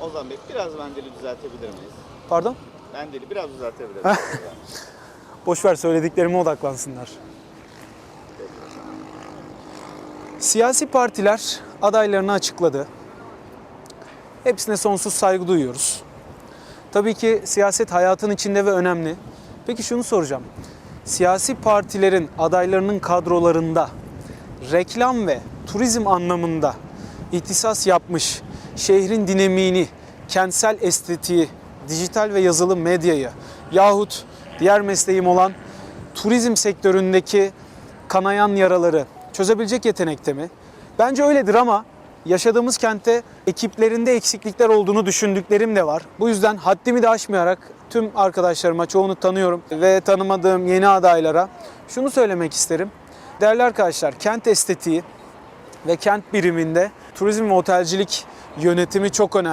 Ozan Bey biraz mendili düzeltebilir miyiz? Pardon? Mendili biraz düzeltebilir miyiz? Boş ver söylediklerime odaklansınlar. Siyasi partiler adaylarını açıkladı. Hepsine sonsuz saygı duyuyoruz. Tabii ki siyaset hayatın içinde ve önemli. Peki şunu soracağım. Siyasi partilerin adaylarının kadrolarında reklam ve turizm anlamında ihtisas yapmış şehrin dinamiğini, kentsel estetiği, dijital ve yazılı medyayı yahut diğer mesleğim olan turizm sektöründeki kanayan yaraları çözebilecek yetenekte mi? Bence öyledir ama yaşadığımız kentte ekiplerinde eksiklikler olduğunu düşündüklerim de var. Bu yüzden haddimi de aşmayarak tüm arkadaşlarıma, çoğunu tanıyorum ve tanımadığım yeni adaylara şunu söylemek isterim. Değerli arkadaşlar, kent estetiği ve kent biriminde turizm ve otelcilik yönetimi çok önemli.